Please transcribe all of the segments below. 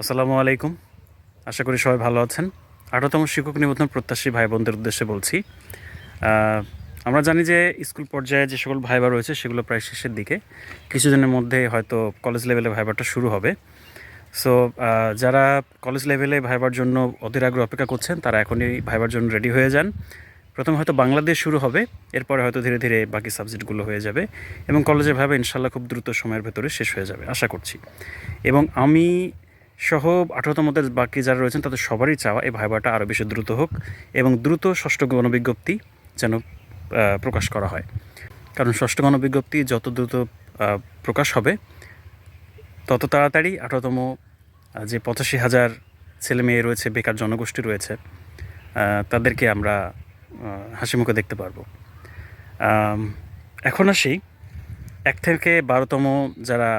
আসসালামু আলাইকুম। আশা করি সবাই ভালো আছেন। আঠারোতম শিক্ষক নিবন্ধন প্রত্যাশী ভাই বোনদের উদ্দেশ্যে বলছি আমরা জানি যে স্কুল পর্যায়ে যে সকল ভাইবার রয়েছে সেগুলো প্রায় শেষের দিকে। কিছুদিনের মধ্যে হয়তো কলেজ লেভেলে ভাইবারটা শুরু হবে। সো যারা কলেজ লেভেলে ভাইবার জন্য অধীর আগ্রহ অপেক্ষা করছেন, তারা এখনই ভাইবার জন্য রেডি হয়ে যান। প্রথমে হয়তো বাংলাদেশ শুরু হবে, এরপরে হয়তো ধীরে ধীরে বাকি সাবজেক্টগুলো হয়ে যাবে এবং কলেজের ভাইবা ইনশাল্লাহ খুব দ্রুত সময়ের ভেতরে শেষ হয়ে যাবে, আশা করছি। এবং আমি সহ আঠারোতমদের বাকি যারা রয়েছেন, তাদের সবারই চাওয়া এই ভাইবাটা আরও বেশি দ্রুত হোক এবং দ্রুত ষষ্ঠ গণবিজ্ঞপ্তি যেন প্রকাশ করা হয়। কারণ ষষ্ঠ গণবিজ্ঞপ্তি যত দ্রুত প্রকাশ হবে, তত তাড়াতাড়ি আঠারোতম যে পঁচাশি হাজার ছেলে মেয়ে রয়েছে, বেকার জনগোষ্ঠী রয়েছে তাদেরকে আমরা হাসি মুখে দেখতে পারব। এখন আসি এক থেকে বারোতম যারা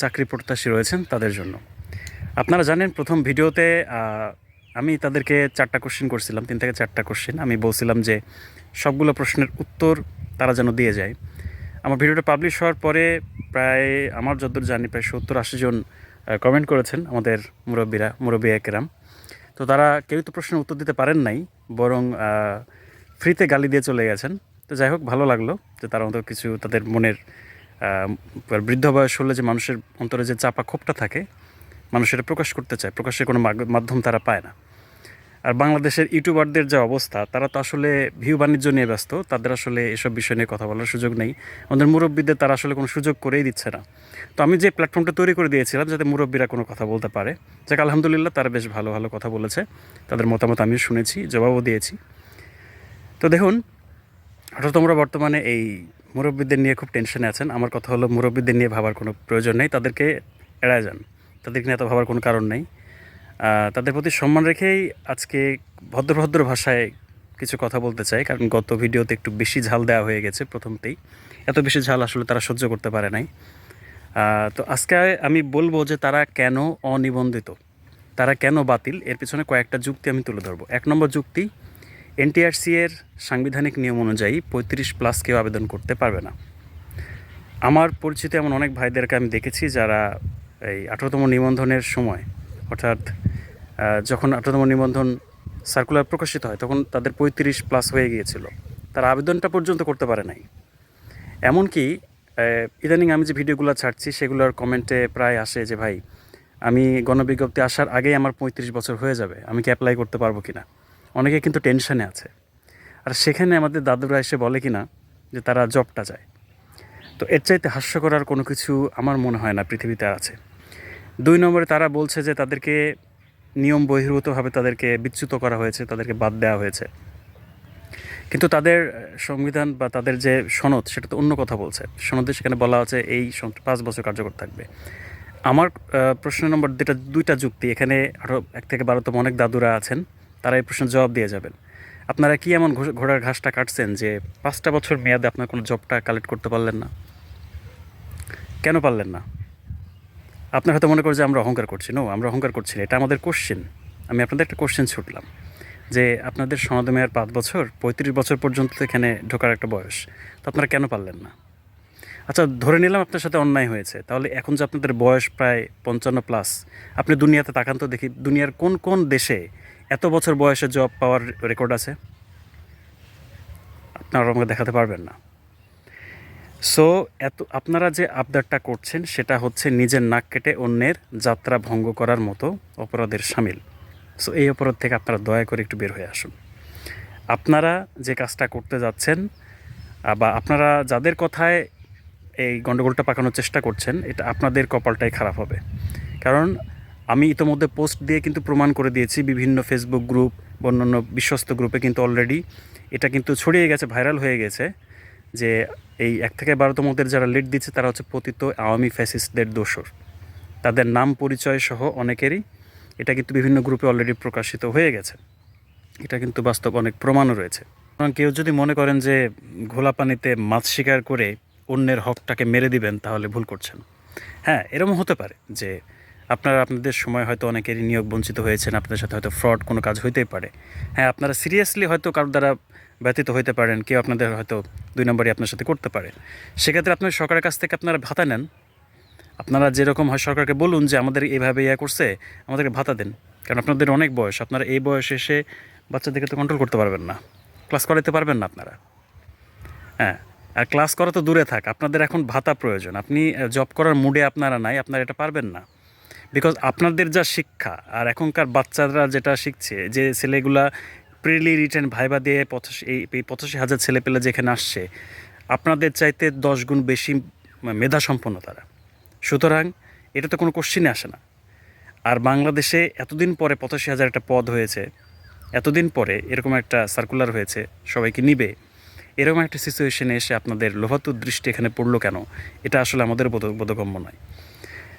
চাকরি প্রত্যাশী রয়েছেন তাদের জন্য। আপনারা জানেন, প্রথম ভিডিওতে আমি তাদেরকে চারটা কোশ্চেন করছিলাম, তিন থেকে চারটা কোশ্চেন আমি বলছিলাম যে, সবগুলো প্রশ্নের উত্তর তারা যেন দিয়ে যায়। আমার ভিডিওটা পাবলিশ হওয়ার পরে প্রায়, আমার যতদূর জানি, প্রায় সত্তর, আশি জন কমেন্ট করেছেন আমাদের মুরব্বীরা, মুরব্বী একরাম। তো তারা কেউ তো প্রশ্নের উত্তর দিতে পারেন নাই, বরং ফ্রিতে গালি দিয়ে চলে গেছেন। তো যাই হোক, ভালো লাগল যে তারা অন্তত কিছু তাদের মনের বৃদ্ধ বয়স হলে যে মানুষের অন্তরে যে চাপা ক্ষোভটা থাকে মানুষ এটা প্রকাশ করতে চায়। প্রকাশের কোনো মাধ্যম তারা পায় না। আর বাংলাদেশের ইউটিউবারদের যে অবস্থা, তারা তো আসলে ভিউ বাণিজ্য নিয়ে ব্যস্ত, তাদের আসলে এসব বিষয় নিয়ে কথা বলার সুযোগ নেই। আমাদের মুরব্বীদের তারা আসলে কোনো সুযোগ করেই দিচ্ছে না। তো আমি যে প্ল্যাটফর্মটা তৈরি করে দিয়েছিলাম, যাতে মুরব্বীরা কোনো কথা বলতে পারে, যাক, আলহামদুলিল্লাহ তারা বেশ ভালো ভালো কথা বলেছে। তাদের মতামত আমিও শুনেছি, জবাবও দিয়েছি। তো দেখুন, হঠাৎ তোমরা বর্তমানে এই মুরব্বীদের নিয়ে খুব টেনশনে আছেন। আমার কথা হলো, মুরব্বীদের নিয়ে ভাবার কোনো প্রয়োজন নেই, তাদেরকে এড়ায় যান। তাদেরকে নিয়ে এত ভাবার কোনো কারণ নেই। তাদের প্রতি সম্মান রেখেই আজকে ভদ্র ভদ্র ভাষায় কিছু কথা বলতে চাই, কারণ গত ভিডিওতে একটু বেশি ঝাল দেওয়া হয়ে গেছে প্রথমতেই। এত বেশি ঝাল আসলে তারা সহ্য করতে পারে নাই। তো আজকে আমি বলব যে তারা কেন অনিবন্ধিত? তারা কেন বাতিল? এর পিছনে কয়েকটা যুক্তি আমি তুলে ধরবো। এক নম্বর যুক্তি, এনটিআরসি এর সাংবিধানিক নিয়ম অনুযায়ী পঁয়ত্রিশ প্লাস কেউ আবেদন করতে পারবে না। আমার পরিচিত এমন অনেক ভাইদেরকে আমি দেখেছি যারা এই আঠারোতম নিবন্ধনের সময়। অর্থাৎ যখন আঠারোতম নিবন্ধন সার্কুলার প্রকাশিত হয়, তখন তাদের পঁয়ত্রিশ প্লাস হয়ে গিয়েছিল। তারা আবেদনটা পর্যন্ত করতে পারে নাই। এমনকি ইদানিং আমি যে ভিডিওগুলো ছাড়ছি, সেগুলোর কমেন্টে প্রায় আসে যে, ভাই, আমি গণবিজ্ঞপ্তি আসার আগেই আমার পঁয়ত্রিশ বছর হয়ে যাবে। আমি কি অ্যাপ্লাই করতে পারব কি না অনেকে কিন্তু টেনশানে আছে। আর সেখানে আমাদের দাদুরা এসে বলে কি না যে তারা জবটা যায় তো এর চাইতে হাস্যকর আর কোনো কিছু আমার মনে হয় না পৃথিবীতে আছে। দুই নম্বরে তারা বলছে যে তাদেরকে নিয়ম বহির্ভূতভাবে তাদেরকে বিচ্যুত করা হয়েছে, তাদেরকে বাদ দেওয়া হয়েছে। কিন্তু তাদের সংবিধান বা তাদের যে সনদ, সেটা তো অন্য কথা বলছে। সনদে সেখানে বলা আছে, এই পাঁচ বছর কার্যকর থাকবে। আমার প্রশ্ন নম্বর দুটা দুইটা যুক্তি। এখানে আরও এক থেকে বারোতম অনেক দাদুরা আছেন, তারা এই প্রশ্নের জবাব দিয়ে যাবেন। আপনারা কি এমন ঘোড়ার ঘাসটা কাটছেন যে পাঁচটা বছর মেয়াদে আপনার কোনো জবটা কালেক্ট করতে পারলেন না? কেন পারলেন না? আপনার হয়তো মনে করে যে আমরা অহংকার করছি। নো আমরা অহংকার করছি না। এটা আমাদের কোশ্চেন আমি আপনাদের একটা কোশ্চেন ছুটলাম, যে আপনাদের সনদ মেয়ার পাঁচ বছর, পঁয়ত্রিশ বছর পর্যন্ত এখানে ঢোকার একটা বয়স। তো আপনারা কেন পারলেন না? আচ্ছা ধরে নিলাম আপনার সাথে অন্যায় হয়েছে। তাহলে এখন যে আপনাদের বয়স প্রায় পঞ্চান্ন প্লাস আপনি দুনিয়াতে তাকান তো দেখি, দুনিয়ার কোন কোন দেশে এত বছর বয়সে জব পাওয়ার রেকর্ড আছে? আপনারা আমাকে দেখাতে পারবেন না। সো এত, আপনারা যে আবদারটা করছেন, সেটা হচ্ছে নিজের নাক কেটে অন্যের যাত্রা ভঙ্গ করার মতো অপরাধের সামিল। সো এই অপরাধ থেকে আপনারা দয়া করে একটু বের হয়ে আসুন। আপনারা যে কাজটা করতে যাচ্ছেন বা আপনারা যাদের কথায় এই গণ্ডগোলটা পাকানোর চেষ্টা করছেন, এটা আপনাদের কপালটাই খারাপ হবে। কারণ আমি ইতোমধ্যে পোস্ট দিয়ে কিন্তু প্রমাণ করে দিয়েছি, বিভিন্ন ফেসবুক গ্রুপ অন্যান্য বিশ্বস্ত গ্রুপে কিন্তু অলরেডি এটা কিন্তু ছড়িয়ে গেছে ভাইরাল হয়ে গেছে। যে এই এক থেকে বারোতম বারোতমদের যারা লিড দিচ্ছে, তারা হচ্ছে পতিত আওয়ামী ফ্যাসিস্টদের দোসর তাদের নাম পরিচয় সহ অনেকেরই এটা কিন্তু বিভিন্ন গ্রুপে অলরেডি প্রকাশিত হয়ে গেছে। এটা কিন্তু বাস্তব অনেক প্রমাণও রয়েছে। কারণ কেউ যদি মনে করেন যে ঘোলা পানিতে মাছ শিকার করে অন্যের হকটাকে মেরে দিবেন, তাহলে ভুল করছেন। হ্যাঁ এরকম হতে পারে যে আপনারা, আপনাদের সময় হয়তো অনেকেরই নিয়োগ বঞ্চিত হয়েছেন, আপনাদের সাথে হয়তো ফ্রড কোনো কাজ হইতেই পারে। হ্যাঁ আপনারা সিরিয়াসলি হয়তো কারোর দ্বারা ব্যতীত হইতে পারেন, কেউ আপনাদের হয়তো দুই নম্বরই আপনার সাথে করতে পারে। সেক্ষেত্রে আপনার সরকারের কাছ থেকে আপনারা ভাতা নেন। আপনারা যেরকম হয় সরকারকে বলুন যে আমাদের এইভাবে ইয়া করছে, আমাদেরকে ভাতা দেন। কারণ আপনাদের অনেক বয়স, আপনারা এই বয়সে এসে বাচ্চাদেরকে তো কন্ট্রোল করতে পারবেন না। ক্লাস করাতে পারবেন না আপনারা। হ্যাঁ আর ক্লাস করা তো দূরে থাক, আপনাদের এখন ভাতা প্রয়োজন। আপনি জব করার মুডে আপনারা নাই, আপনারা এটা পারবেন না। বিকজ আপনাদের যা শিক্ষা, আর এখনকার বাচ্চারা যেটা শিখছে, যে ছেলেগুলা প্রিলি রিটার্ন ভাইবা দিয়ে পঁচাশি, এই পঁচাশি হাজার ছেলে পেলে যেখানে আসছে, আপনাদের চাইতে দশ গুণ বেশি মেধা সম্পন্ন তারা। সুতরাং এটা তো কোনো কোশ্চিনে আসে না। আর বাংলাদেশে এতদিন পরে পঁচাশি হাজার একটা পদ হয়েছে, এতদিন পরে এরকম একটা সার্কুলার হয়েছে, সবাইকে নিবে। এরকম একটা সিচুয়েশনে এসে আপনাদের লোভাতুর দৃষ্টি এখানে পড়ল কেন? এটা আসলে আমাদের বোধ- বোধগম্য নয়।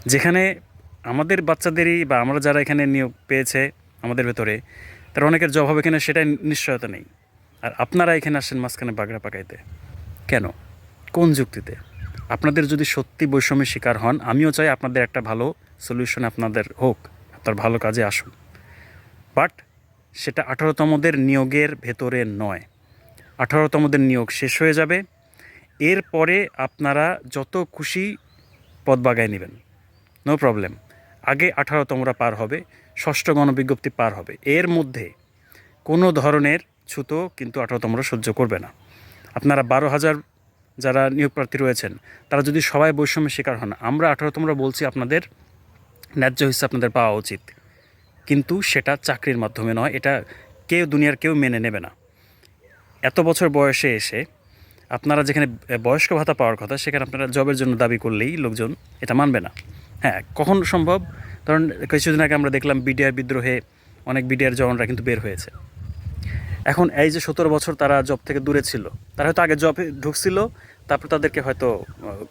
যেখানে আমাদের বাচ্চাদেরই বা আমরা যারা এখানে নিয়োগ পেয়েছে, আমাদের ভেতরে তার অনেকের জব হবে কিনা সেটাই নিশ্চয়তা নেই। আর আপনারা এখানে আসেন মাঝখানে বাগড়া পাকাইতে। কেন? কোন যুক্তিতে? আপনাদের যদি সত্যি বৈষম্যের শিকার হন, আমিও চাই আপনাদের একটা ভালো সলিউশন আপনাদের হোক, আপনার ভালো কাজে আসুন। বাট সেটা আঠারোতমদের নিয়োগের ভেতরে নয়। আঠারোতমদের নিয়োগ শেষ হয়ে যাবে। এরপরে আপনারা যত খুশি পদ বাগায় নেবেন। নো প্রবলেম আগে আঠারোতমরা পার হবে। ষষ্ঠ গণবিজ্ঞপ্তি পার হবে। এর মধ্যে কোনো ধরনের ছুতো কিন্তু আঠারো আঠারোতমরা সহ্য করবে না। আপনারা বারো হাজার যারা নিয়োগ প্রার্থী রয়েছেন, তারা যদি সবাই বৈষম্যের শিকার হন, আমরা আঠারো আঠারোতমরা বলছি আপনাদের ন্যায্য হিসেবে আপনাদের পাওয়া উচিত। কিন্তু সেটা চাকরির মাধ্যমে নয়, এটা কেউ দুনিয়ার কেউ মেনে নেবে না। এত বছর বয়সে এসে আপনারা যেখানে বয়স্ক ভাতা পাওয়ার কথা, সেখানে আপনারা জবের জন্য দাবি করলেই লোকজন এটা মানবে না। হ্যাঁ কখন সম্ভব? ধরুন কিছুদিন আগে আমরা দেখলাম বিডিআর বিদ্রোহে অনেক বিডিআর জওয়ানরা কিন্তু বের হয়েছে। এখন এই যে সতেরো বছর তারা জব থেকে দূরে ছিল, তারা হয়তো আগে জবে ঢুকছিল, তারপর তাদেরকে হয়তো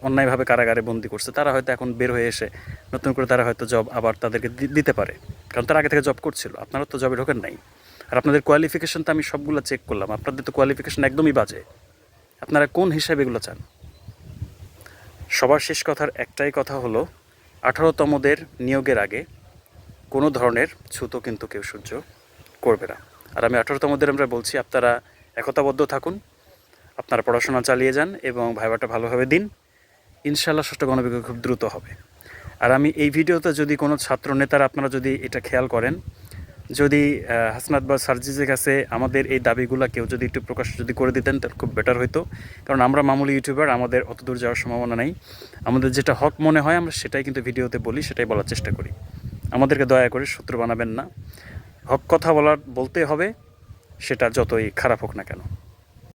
অন্যায়ভাবে কারাগারে বন্দি করছে। তারা হয়তো এখন বের হয়ে এসে নতুন করে তারা হয়তো জব আবার তাদেরকে দিতে পারে। কারণ তারা আগে থেকে জব করছিল, আপনারা তো জবে ঢোকেন নাই। আর আপনাদের কোয়ালিফিকেশন তো আমি সবগুলো চেক করলাম, আপনাদের তো কোয়ালিফিকেশন একদমই বাজে। আপনারা কোন হিসাবে এগুলো চান? সবার শেষ কথার একটাই কথা হলো আঠারোতমদের নিয়োগের আগে কোনো ধরনের ছুতো কিন্তু কেউ সহ্য করবে না। আর আমি আঠারোতমদের আমরা বলছি, আপনারা একতাবদ্ধ থাকুন, আপনারা পড়াশোনা চালিয়ে যান এবং ভাইবাটা ভালোভাবে দিন। ইনশাল্লাহ ষষ্ঠ গণবিজ্ঞ খুব দ্রুত হবে। আর আমি এই ভিডিওতে যদি কোনো ছাত্র নেতারা আপনারা যদি এটা খেয়াল করেন যদি হাসনাত বা সার্জিজের কাছে আমাদের এই দাবিগুলো কেউ যদি একটু প্রকাশ যদি করে দিতেন, তাহলে খুব বেটার হইতো। কারণ আমরা মামুলি ইউটিউবার, আমাদের অত দূর যাওয়ার সম্ভাবনা নেই। আমাদের যেটা হক মনে হয়, আমরা সেটাই কিন্তু ভিডিওতে বলি, সেটাই বলার চেষ্টা করি। আমাদেরকে দয়া করে শত্রু বানাবেন না। হক কথা বলার বলতে হবে, সেটা যতই খারাপ হোক না কেন।